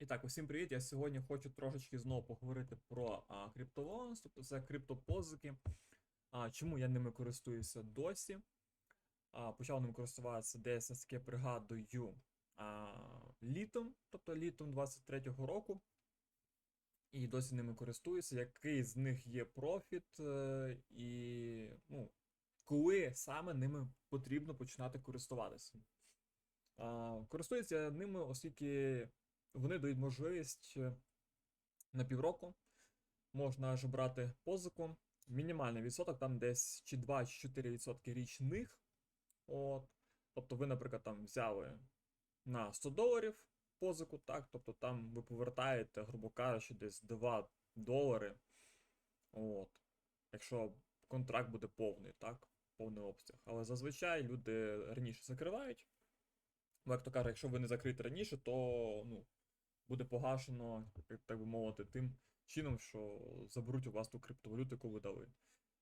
І так, усім привіт. Я сьогодні хочу трошечки знову поговорити про а, тобто це криптопозики. А, чому я ними користуюся досі? А, почав ним користуватися десь наскільки пригадую а, літом, тобто літом 23-го року. І досі ними користуюся. Який з них є профіт, е, і ну, коли саме ними потрібно починати користуватися. Користуюся ними, оскільки вони дають можливість е, на півроку можна ж брати позику. Мінімальний відсоток, там десь чи 2 чи 4 відсотки річних. От. Тобто ви, наприклад, там взяли на 100 доларів позику, так? Тобто там ви повертаєте, грубо кажучи, десь 2 долари. От. Якщо контракт буде повний, так? Повний обсяг. Але зазвичай люди раніше закривають. Бо, як то каже, якщо ви не закриєте раніше, то ну, буде погашено, так би мовити, тим чином, що заберуть у вас ту криптовалюту, яку ви дали.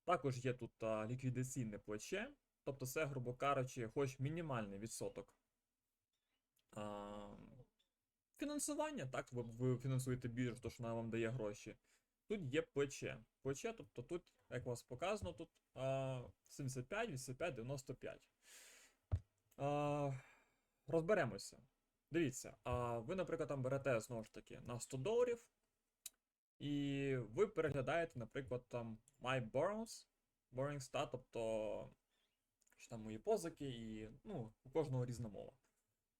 Також є тут а, ліквідаційне плече, тобто це, грубо кажучи, хоч мінімальний відсоток а, фінансування, так, ви, ви фінансуєте біржу, то що вона вам дає гроші. Тут є плече. Плече, тобто тут, як у вас показано, тут а, 75, 85, 95. А, розберемося. Дивіться, а ви, наприклад, там берете знову ж таки на 100 доларів, і ви переглядаєте, наприклад, там My Borrows, Borrowing Stat, тобто що там мої позики, і ну, у кожного різна мова.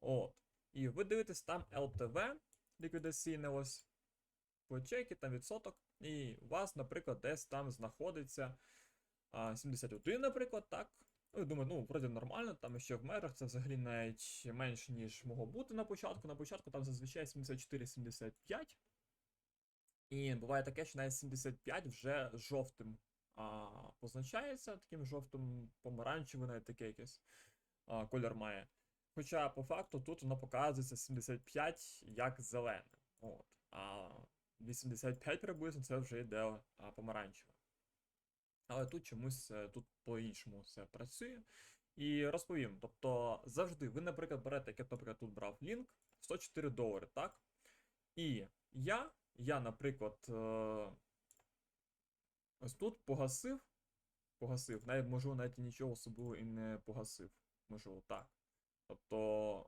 От. І ви дивитесь там LTV, ліквідаційне ось по чеки, там відсоток, і у вас, наприклад, десь там знаходиться а, 71, наприклад, так. Ну, я думаю, ну, вроді нормально, там ще в мерах це взагалі навіть менше, ніж могло бути на початку. На початку там зазвичай 74-75. І буває таке, що навіть 75 вже жовтим а, позначається, таким жовтим помаранчевим, навіть таке якесь а, колір має. Хоча по факту тут воно показується 75 як зелене. От. А 85 приблизно це вже йде а, помаранчеве. Але тут чомусь е, тут по-іншому все працює. І розповім. Тобто, завжди ви, наприклад, берете, як я, наприклад, тут брав лінк 104 долари, так? І я, я, наприклад, е, ось тут погасив, погасив, навіть можливо, навіть нічого особливо і не погасив. Можливо, так. Тобто,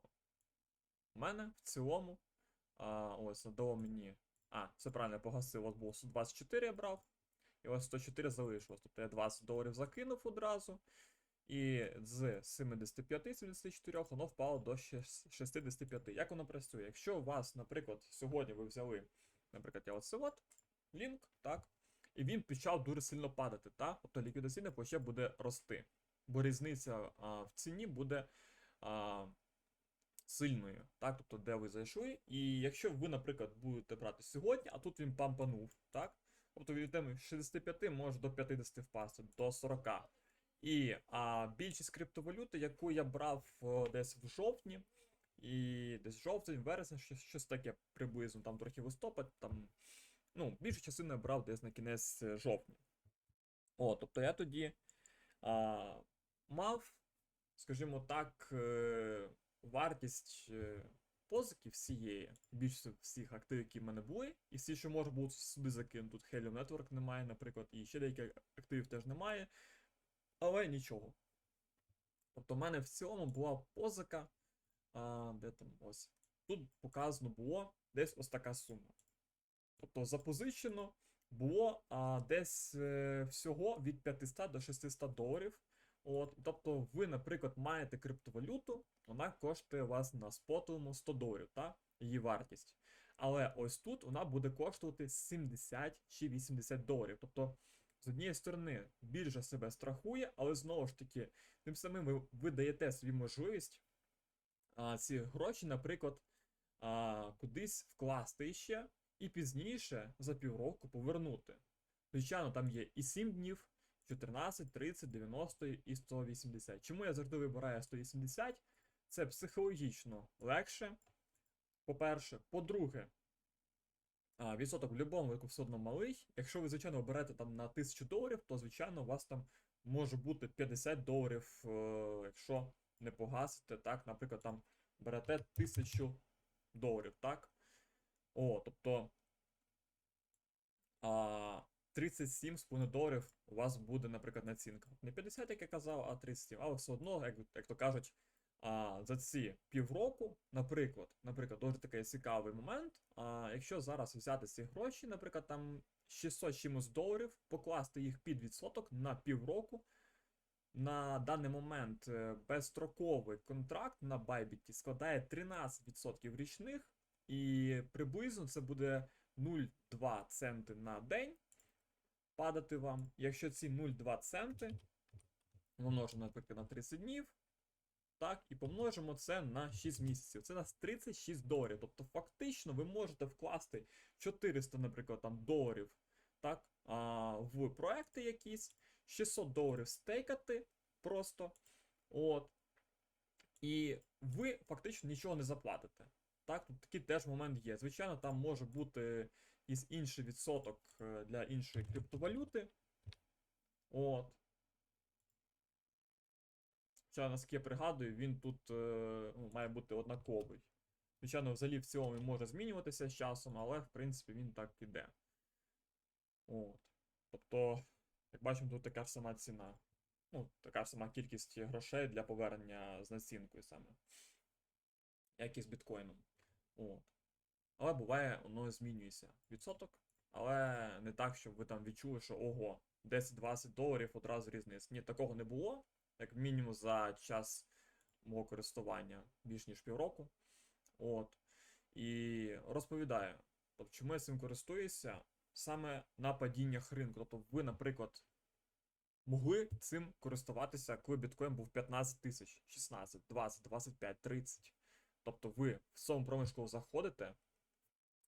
в мене в цілому, ось дало мені. А, все правильно, погасив, от було 124 я брав. І ось 104 залишилось. Тобто я 20 доларів закинув одразу. І з 75-74 воно впало до 65. Як воно працює? Якщо у вас, наприклад, сьогодні ви взяли, наприклад, я оце от, лінк, так, і він почав дуже сильно падати, так, тобто ліквідаційне плече буде рости. Бо різниця а, в ціні буде а, сильною, так, тобто де ви зайшли. І якщо ви, наприклад, будете брати сьогодні, а тут він пампанув, так, Тобто від теми 65 може до 50 впасти, до 40. І а, більшість криптовалюти, яку я брав о, десь в жовтні, і десь жовтень, вересень, щось, щось таке приблизно, там трохи листопад, там, ну, більшу частину я брав десь на кінець е, жовтня. О, тобто я тоді а, мав, скажімо так, е, вартість. Позики всієї, більше всіх активів, які в мене були, і всі, що можна було сюди закинути. Тут Helium Network немає, наприклад, і ще деяких активів теж немає. Але нічого. Тобто, в мене в цілому була позика. А, Де там ось? Тут показано було десь ось така сума. Тобто запозичено було а, десь е, всього від 500 до 600 доларів. От, Тобто, ви, наприклад, маєте криптовалюту, вона коштує вас на спотовому 100 доларів, та? її вартість. Але ось тут вона буде коштувати 70 чи 80 доларів. Тобто, з однієї сторони, біржа себе страхує, але знову ж таки, тим самим ви, ви даєте собі можливість а, ці гроші, наприклад, а, кудись вкласти ще, і пізніше за півроку повернути. Звичайно, там є і 7 днів. 14, 30, 90 і 180. Чому я завжди вибираю 180? Це психологічно легше. По-перше, по-друге, відсоток в будь-якому випадку все одно малий. Якщо ви, звичайно, берете там на 1000 доларів, то, звичайно, у вас там може бути 50 доларів, е, якщо не погасите, так, наприклад, там берете 1000 доларів, так? О, тобто а, 37,5 доларів у вас буде, наприклад, націнка. Не 50, як я казав, а 37. Але все одно, як, як то кажуть, а, за ці півроку, наприклад, наприклад, дуже такий цікавий момент. А, якщо зараз взяти ці гроші, наприклад, там 600 чимось доларів, покласти їх під відсоток на півроку. На даний момент е, безстроковий контракт на Bybit складає 13% річних, і приблизно це буде 0,2 центи на день падати вам. Якщо ці 0,2 центи помножимо, наприклад, на 30 днів, так, і помножимо це на 6 місяців. Це у нас 36 доларів. Тобто, фактично, ви можете вкласти 400, наприклад, там, доларів так, а, в проекти якісь, 600 доларів стейкати просто. От. І ви фактично нічого не заплатите. Так, тут такий теж момент є. Звичайно, там може бути якийсь інший відсоток е, для іншої криптовалюти. От. Хоча, наскільки я пригадую, він тут е, ну, має бути однаковий. Звичайно, взагалі в цілому може змінюватися з часом, але в принципі він так іде. От. Тобто, як бачимо, тут така ж сама ціна. Ну, така ж сама кількість грошей для повернення з націнкою саме. Як і з біткоїном. От. Але буває, воно змінюється відсоток. Але не так, щоб ви там відчули, що ого, 10-20 доларів одразу різниця. Ні, такого не було, як мінімум за час мого користування більш ніж півроку. От. І розповідаю, тобто, чому я цим користуюся саме на падіннях ринку. Тобто, ви, наприклад, могли цим користуватися, коли біткоін був 15 тисяч, 16, 20, 25, 30. Тобто ви в цьому проміжку заходите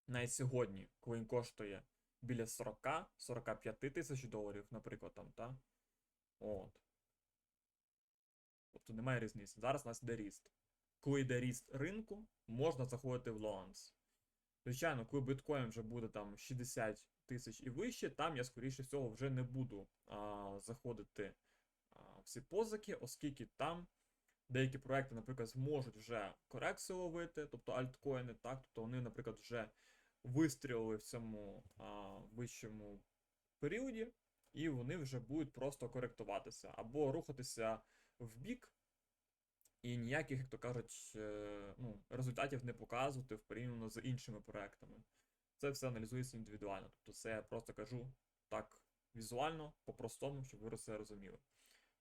навіть сьогодні, коли він коштує біля 40-45 тисяч доларів, наприклад, там, та? От. Тобто немає різниці. Зараз у нас йде ріст. Коли йде ріст ринку, можна заходити в лонс. Звичайно, коли біткоін вже буде там 60 тисяч і вище, там я, скоріше всього, вже не буду а, заходити а, в ці позики, оскільки там деякі проекти, наприклад, зможуть вже корекцію ловити, тобто альткоїни, так, тобто вони, наприклад, вже вистрілили в цьому а, вищому періоді, і вони вже будуть просто коректуватися або рухатися в бік, і ніяких, як то кажуть, е, ну, результатів не показувати в порівняно з іншими проектами. Це все аналізується індивідуально. Тобто це я просто кажу так візуально, по-простому, щоб ви це розуміли.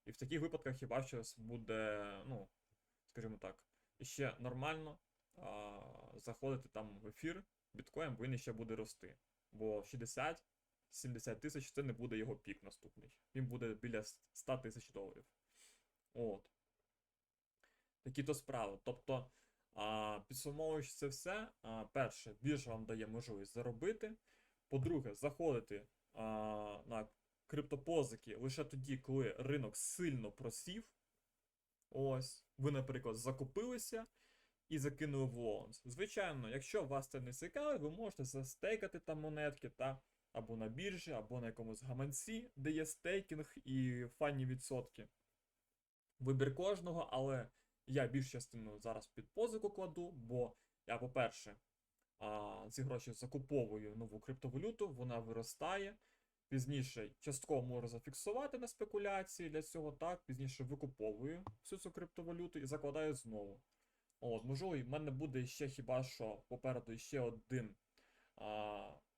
І в таких випадках хіба щось буде, ну, скажімо так, ще нормально а, заходити там в ефір, біткоін, бо він ще буде рости. Бо 60-70 тисяч це не буде його пік наступний. Він буде біля 100 тисяч доларів. От. Такі то справи. Тобто, а, підсумовуючи це все, а, перше, біржа вам дає можливість заробити. По-друге, заходити а, на криптопозики лише тоді, коли ринок сильно просів. Ось, ви, наприклад, закупилися і закинули в лонс. Звичайно, якщо вас це не цікавить, ви можете застейкати там монетки та або на біржі, або на якомусь гаманці, де є стейкінг і фанні відсотки. Вибір кожного, але я більш частину зараз під позику кладу, бо я, по-перше, ці гроші закуповую нову криптовалюту, вона виростає. Пізніше частково можу зафіксувати на спекуляції для цього, так, пізніше викуповую всю цю криптовалюту і закладаю знову. От, можливо, в мене буде ще хіба що попереду ще один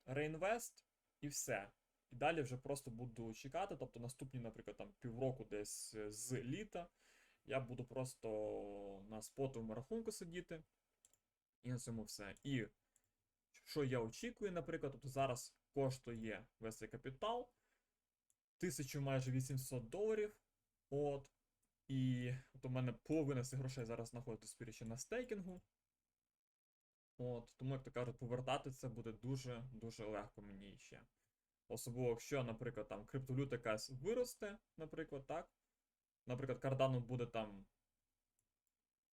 реінвест, і все. І далі вже просто буду чекати. Тобто наступні, наприклад, там півроку десь е, з літа я буду просто на спотовому рахунку сидіти. І на цьому все. І що я очікую, наприклад, тобто зараз коштує весь цей капітал 1000 майже 800 доларів. От. І от у мене половина цих грошей зараз знаходиться спірічі на стейкінгу. От, тому, як то кажуть, повертати це буде дуже-дуже легко мені ще. Особливо, якщо, наприклад, там криптовалюта якась виросте, наприклад, так. Наприклад, Cardano буде там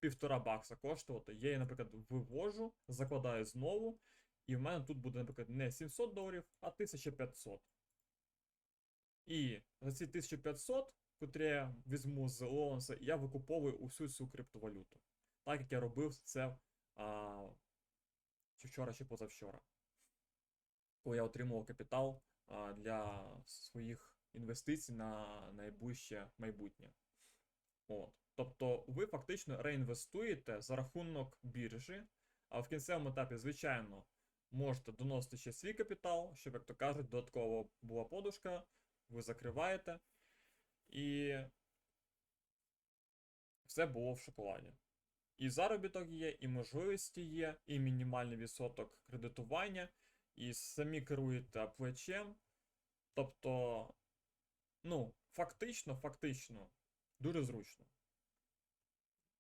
півтора бакса коштувати. Я її, наприклад, вивожу, закладаю знову, і в мене тут буде, наприклад, не 700 доларів, а 1500. І за ці 1500, котрі я візьму з Лоунса, я викуповую усю цю криптовалюту. Так як я робив це а, чи вчора, чи позавчора. Коли я отримував капітал а, для своїх інвестицій на найближче майбутнє. От. Тобто ви фактично реінвестуєте за рахунок біржі, а в кінцевому етапі, звичайно, можете доносити ще свій капітал, щоб, як то кажуть, додатково була подушка, ви закриваєте. І все було в шоколаді. І заробіток є, і можливості є, і мінімальний відсоток кредитування, і самі керуєте плечем. Тобто, ну, фактично, фактично, дуже зручно.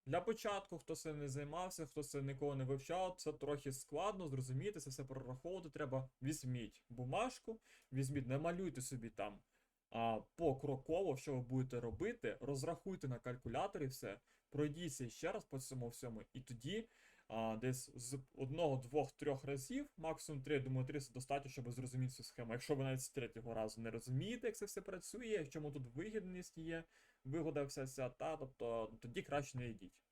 Для початку, хто цим не займався, хто це ніколи не вивчав, це трохи складно зрозуміти, це все прораховувати треба. Візьміть бумажку, візьміть, не малюйте собі там а, покроково, що ви будете робити, розрахуйте на калькуляторі все, пройдіться ще раз по цьому всьому, і тоді а, десь з одного, двох, трьох разів, максимум три, думаю, три це достатньо, щоб зрозуміти цю схему. Якщо ви навіть з третього разу не розумієте, як це все працює, в чому тут вигідність є, вигода вся та, тобто тоді краще не йдіть.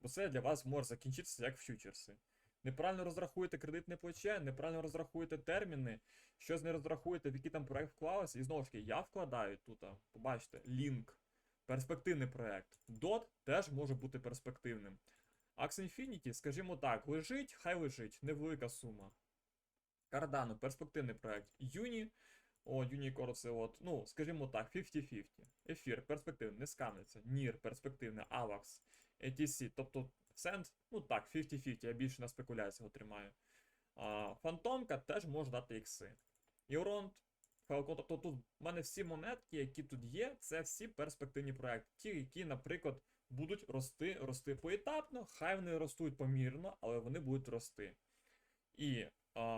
Бо це для вас може закінчитися як фьючерси. Неправильно розрахуєте кредитне плече, неправильно розрахуєте терміни, щось не розрахуєте, в який там проект вклалося. І знову ж таки, я вкладаю тут, побачите, лінк, перспективний проект. DOT теж може бути перспективним. Axie Infinity, скажімо так, лежить, хай лежить, невелика сума. Cardano, перспективний проект. Юні, о, Unicore це от, ну, скажімо так, 50-50. Ефір, перспективний, не сканиться. NIR, перспективний, AVAX, ETC, тобто Сенд, ну так, 50-50, я більше на спекуляціях тримаю. А, Фантомка теж може дати ікси. Євронт, Falcon, тобто тут в мене всі монетки, які тут є, це всі перспективні проекти. Ті, які, наприклад, будуть рости, рости поетапно, хай вони ростуть помірно, але вони будуть рости. І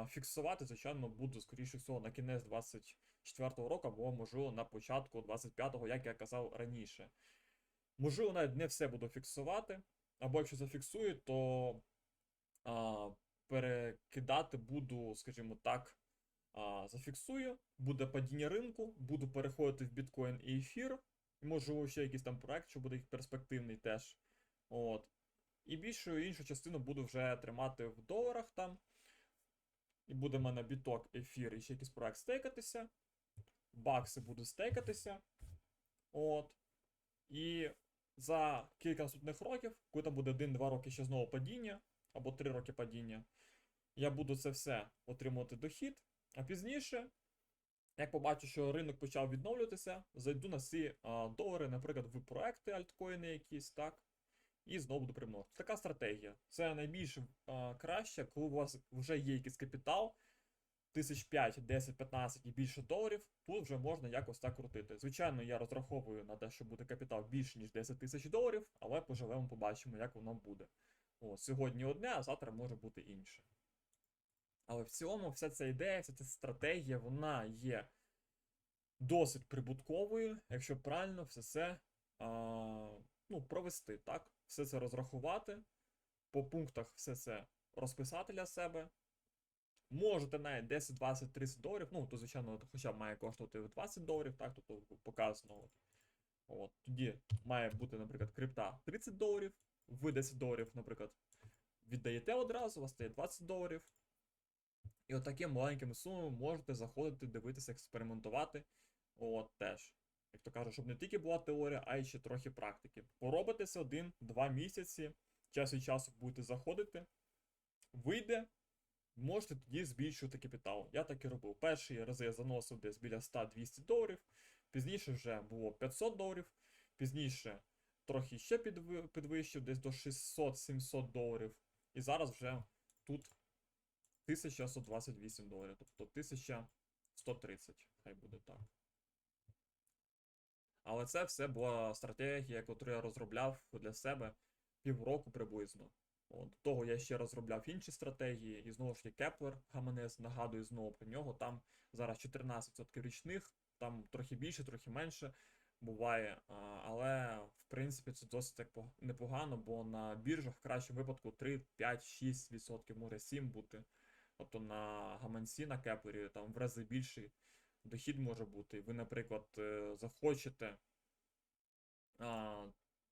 фіксувати, звичайно, буду, скоріше всього, на кінець 24-го року, або, можливо, на початку 25-го, як я казав раніше. Можливо, навіть не все буду фіксувати. Або якщо зафіксую, то а, перекидати буду, скажімо так, а, зафіксую, буде падіння ринку, буду переходити в біткоін і ефір. І можливо, ще якийсь там проект, що буде перспективний теж. От. І більшу іншу частину буду вже тримати в доларах там. І буде в мене біток, ефір і ще якийсь проект стейкатися. Бакси будуть стейкатися. От. І за кілька наступних років, коли там буде 1-2 роки ще знову падіння, або 3 роки падіння, я буду це все отримувати дохід. А пізніше, як побачу, що ринок почав відновлюватися, зайду на ці а, долари, наприклад, в проекти альткоїни якісь, так, і знову буду примножити. Така стратегія. Це найбільш а, краще, коли у вас вже є якийсь капітал. Тисяч 5, 10, 15 і більше доларів, тут вже можна якось так крутити. Звичайно, я розраховую на те, що буде капітал більше, ніж 10 тисяч доларів, але поживемо, побачимо, як воно буде. О, сьогодні одне, а завтра може бути інше. Але в цілому, вся ця ідея, вся ця стратегія, вона є досить прибутковою, якщо правильно все це а, ну, провести, так? Все це розрахувати, по пунктах все це розписати для себе. Можете навіть 10, 20, 30 доларів, ну, то, звичайно, хоча б має коштувати 20 доларів, так, тобто показано. От. От. Тоді має бути, наприклад, крипта 30 доларів, ви 10 доларів, наприклад, віддаєте одразу, у вас стає 20 доларів. І от таким маленьким сумом можете заходити, дивитися, експериментувати. От теж. Як то кажуть, щоб не тільки була теорія, а й ще трохи практики. Поробитеся один-два місяці, час від часу будете заходити, вийде. Можете тоді збільшувати капітал. Я так і робив. Перші рази я заносив десь біля 100-200 доларів, пізніше вже було 500 доларів, пізніше трохи ще підвищив, десь до 600-700 доларів. І зараз вже тут 1128 доларів, тобто 1130, хай буде так. Але це все була стратегія, яку я розробляв для себе півроку приблизно. От, до того я ще розробляв інші стратегії, і знову ж таки Кеплер Гаманес, нагадую знову про нього. Там зараз 14% річних, там трохи більше, трохи менше буває. Але в принципі це досить так непогано, бо на біржах в кращому випадку 3, 5, 6%, може 7 бути. Тобто на гаманці на Кеплері там в рази більший дохід може бути. Ви, наприклад, е, захочете. А,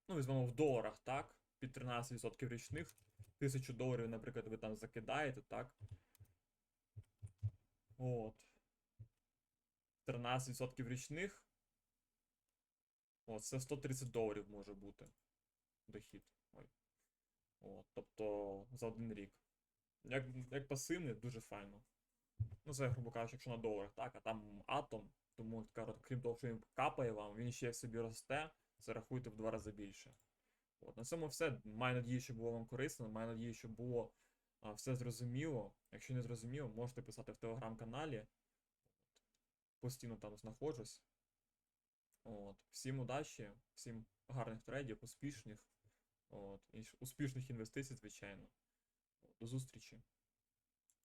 ну, візьмемо в доларах, так? Під 13% річних, тисячу доларів, наприклад, ви там закидаєте, так? От. 13% річних. О, це 130 доларів може бути. Дохід. Ой. От, тобто за один рік. Як, як пасивний, дуже файно. Ну, це, грубо кажучи, якщо на доларах, так, а там атом, тому крім того, що він капає вам, він ще як собі росте, це рахуйте в два рази більше. От, на цьому все. Маю надію, що було вам корисно, маю надію, що було а, все зрозуміло. Якщо не зрозуміло, можете писати в телеграм-каналі. Постійно там знаходжусь. От. Всім удачі, всім гарних трейдів, успішних. От. І успішних інвестицій, звичайно. До зустрічі.